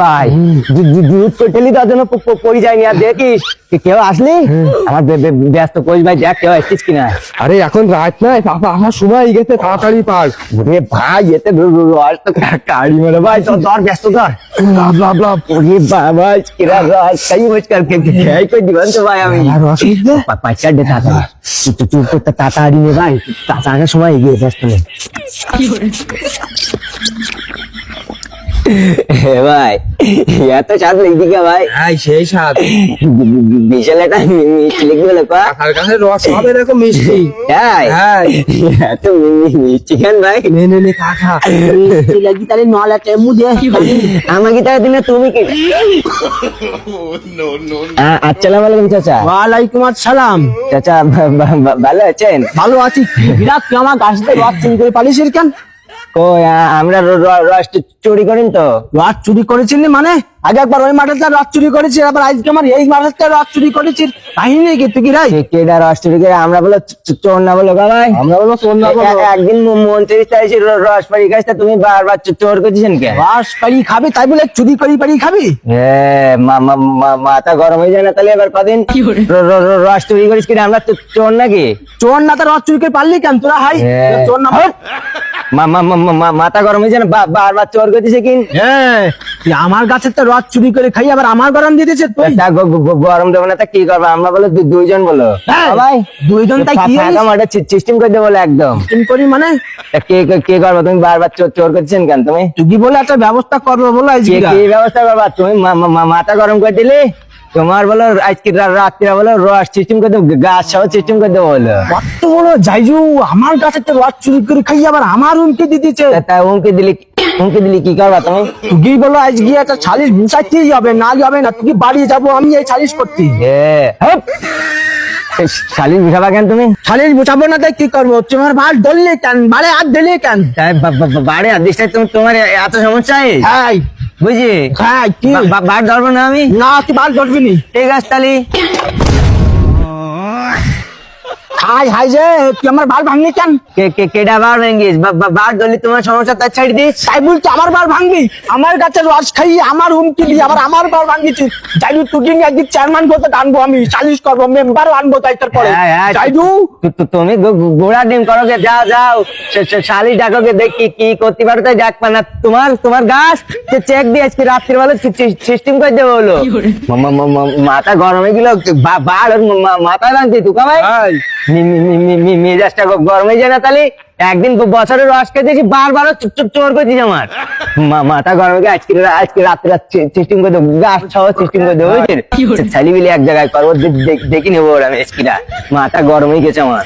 ভাই দু- দু- দুধ তার জন্য প- প- যায়নি আর দেখিস। কেউ আসলি? আমার বে- বে- ব্যস্ত ভাই দেখ কেউ আসছিস কিনা। আরে এখন রাত নাই আমার সময় গেছে তাড়াতাড়ি পার। ভাই এতে তো মেরে ভাই তো ধর ব্যস্ত ধর। লাভ লাভ লাভ ওরে বাবা কিরা রস খাই মুশকিল কে কে খাই কই দিবেন তো ভাই আমি। আর রস পাঁচটা দে তাড়াতাড়ি। তুই তো তাড়াতাড়ি নে ভাই। তাড়াতাড়ি সময় এগিয়ে ব্যস্ত নেই ভাই এত স্বাদ লিখবি কে ভাই। এই সেই স্বাদ। বিশাল একটা মিষ্টি লিখবি বলে কাকার কাছে রস হবে এরকম মিষ্টি। তাই? হ্যাঁ। এত মিষ্টি কেন ভাই? নে নে নে কাকা লাগি তাহলে নলা টেমু দে আমাকে তাহলে দিনে তুমি কি? আ- আসসালামু আলাইকুম চাচা। ওয়ালাইকুম আসসালাম। চাচা ভালো আছেন? ভালো আছি। বিরাট আমার গাছ রথ চুরি করে পালিস কেন? কই আমরা রস চুরি করেন তো? রথ চুরি করেছিলি মানে? আগে একবার ওই মাঠেতে রথ চুরি করেছিস আবার আজকে আমার এই মাঠেতে রথ চুরি করেছিস কাহিনী কি তুই কি রাই? কে- কেডা রস চুরি করে? আমরা বলো চোর না বলো ভাই। আমরা বলো চোর না বলো। একদিন মন্ত্রী চাইছে রস পাড়ি গাছটা তুমি বারবার চোর করছেন কে? রস পাড়ি খাবি তাই বলে চুরি করি পাড়ি খাবি? এ, মা- মা- মা- মাথা গরম হয়ে যায় না তাহলে এবার কদিন? রস চুরি করিস কিনা? আমরা তো চোর নাকি? চোর না তো রথ চুরি করে পারলি কেন তোরা হাই? চোর না মাথা গরম হয়ে যায় না বারবার চোর করতেছে কি হ্যাঁ আমার গাছের তো রথ চুরি করে খাই আবার আমার গরম দিয়ে দিয়েছে তুই। গরম দেবো না তা কি করব? আমরা বলো দুইজন বলো। হ্যাঁ, ভাই দুইজন তাই কি ফাঁকা সিস্টেম করে দেবো একদম। তুমি করি মানে? কে কে- কে করব? তুমি বারবার চোর চোর করছেন কেন তুমি? তুই কি বলে একটা ব্যবস্থা করব বলে আজকে? কি ব্যবস্থা করবা? তুমি মা- মা- মা- মাথা গরম করে দিলে? তোমার বলো আজকে রাত্রে রাত্রিরা বলো রস সিস্টেম করে দেবো গাছ সহ সিস্টেম করে দেবো বলো। কত বলো যাইজু আমার গাছের তো রস চুরি করে খাই আবার আমার উমকে দিয়ে দিচ্ছে তা- তা উমকে দিলি উমকে দিলি কি করবা তুমি? তুই বলো আজ গিয়ে একটা সালিশ বুঝাইতেই হবে না যাবে না তুই বাড়ি যাব আমি এই সালিশ করতে! এই শালির বুঝাবা কেন তুমি? সালিশ বুঝাবো না তাই কি করব? তোমার ভালো ধরলে কেন? বাড়ে হাত ধরলে কেন? বাড়ে হাত আদিসটাই তুমি তোমার এত সমস্যা হ্যাঁ বুঝি হ্যাঁ কি? বার ধরবো না আমি? না তুই বাল ধরবি নি? ঠিক আছে তাহলে। হাই হাই যে তুই আমার বাল ভাঙলি কেন? কে কে কেডা বার বা- বার ধরলি তোমার সমস্যা তার ছাড়ি দিস। তাই বলছি আমার বার ভাঙবি? আমার কাছে রস খাই আমার হুমকি দিয়ে আবার আমার বার ভাঙিছি। যাইডু তুই একদিন চেয়ারম্যান পদে আনব আমি সালিশ করব মেম্বার আনব তাই তোর পরে। হ্যাঁ, হ্যাঁ, তুমি গো- গো- ঘোড়া ডিম করো গে যাও। যাও শালি ডাকো গে দেখি কি করতে পারো তাই ডাক না তোমার তোমার গাছ চেক দিয়ে আজকে রাত্রির বেলা সিস্টেম করে দেবো হলো। মাথা গরম হয়ে গেল বা- বার মাথা লাগছে তুকা ভাই? মেজাজটা গরম হয়ে যায় না তাহলে? একদিন বছরের রস খেতেছি বারবার চোর করছিস আমার। মাথা গরম হয়ে আজকে আজকে রাত্রে সিস্টেম করে দেবো গাছ সহ সিস্টেম করে দেবো বুঝছেন? ছেলে মিলে এক জায়গায় করব দেখি নেব ওরা আমি মাথা গরম হয়ে গেছে আমার।